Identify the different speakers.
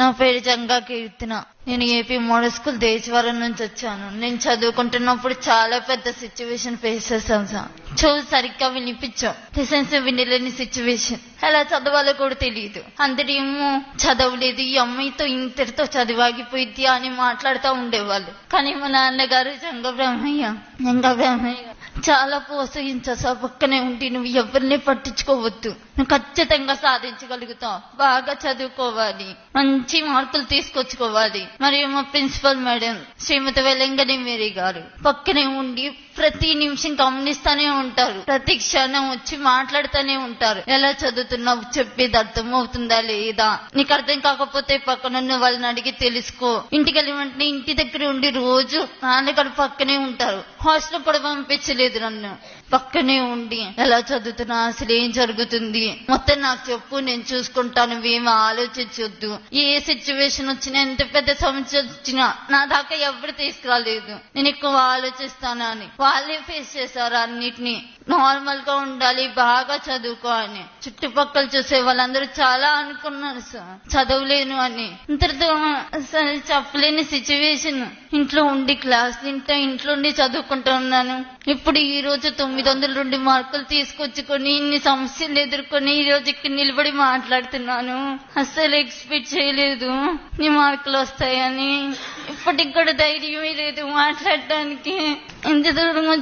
Speaker 1: నా పేరు జంగా కీర్తిన. నేను ఏపీ మోడల్ స్కూల్ దేశవరం నుంచి వచ్చాను. నేను చదువుకుంటున్నప్పుడు చాలా పెద్ద సిచ్యువేషన్ ఫేస్ చేశాను సార్. చదువు సరిగ్గా వినిపించాం. లెసన్స్ వినలేని సిచ్యువేషన్ ఎలా చదవాలో కూడా తెలియదు అందరేమో చదవలేదు ఈ అమ్మాయితో ఇంతటితో చదివాగిపోయింది అని మాట్లాడుతూ ఉండేవాళ్ళు. కానీ మా నాన్నగారు జంగ బ్రహ్మయ్య జంగ బ్రహ్మయ్య చాలా ప్రోత్సహించా సార్ పక్కనే ఉండి నువ్వు ఎవరిని పట్టించుకోవద్దు. నువ్వు ఖచ్చితంగా సాధించగలుగుతావు. బాగా చదువుకోవాలి. మంచి మార్కులు తీసుకొచ్చుకోవాలి. మరియు మా ప్రిన్సిపల్ మేడం శ్రీమతి వెలంగని మేరీ గారు పక్కనే ఉండి ప్రతి నిమిషం గమనిస్తూనే ఉంటారు. ప్రతి క్షణం వచ్చి మాట్లాడుతూనే ఉంటారు. ఎలా చదువుతున్నావు? చెప్పేది అర్థం అవుతుందా లేదా? నీకు అర్థం కాకపోతే పక్కన ఉన్న వాళ్ళని అడిగి తెలుసుకో. ఇంటికి వెళ్ళి వెంటనే ఇంటి దగ్గర ఉండి రోజు నాన్నగారు పక్కనే ఉంటారు. హాస్టల్ కూడా పంపించలేదు నన్ను. పక్కనే ఉండి ఎలా చదువుతున్నా? అసలు ఏం జరుగుతుంది? మొత్తం నాకు చెప్పు నేను చూసుకుంటాను. ఏమి ఆలోచించొద్దు. ఏ సిచ్యువేషన్ వచ్చినా ఎంత పెద్ద సమస్య వచ్చినా నా దాకా ఎవరు తీసుకురాలేదు. నేను ఎక్కువ ఆలోచిస్తానని వాళ్ళే ఫేస్ చేశారు అన్నిటినీ నార్మల్గా ఉండాలి బాగా చదువుకో అని చుట్టుపక్కల చూసే వాళ్ళందరూ చాలా అనుకున్నారు సార్. చదవలేను అని. ఇంతటితో అసలు చెప్పలేని సిచ్యువేషన్ ఇంట్లో ఉండి క్లాస్ తింటే ఇంట్లో ఉండి చదువుకుంటూ ఉన్నాను. ఇప్పుడు ఈ రోజు తొమ్మిది వందల రెండు మార్కులు తీసుకొచ్చుకొని ఇన్ని సమస్యలు ఎదుర్కొని ఈ రోజు ఇక్కడ నిలబడి మాట్లాడుతున్నాను. అస్సలు ఎక్స్పెక్ట్ చేయలేదు. నీ మార్కులు వస్తాయని. ఇప్పటికి కూడా ధైర్యమే లేదు మాట్లాడటానికి. ఎంత దూరం వచ్చి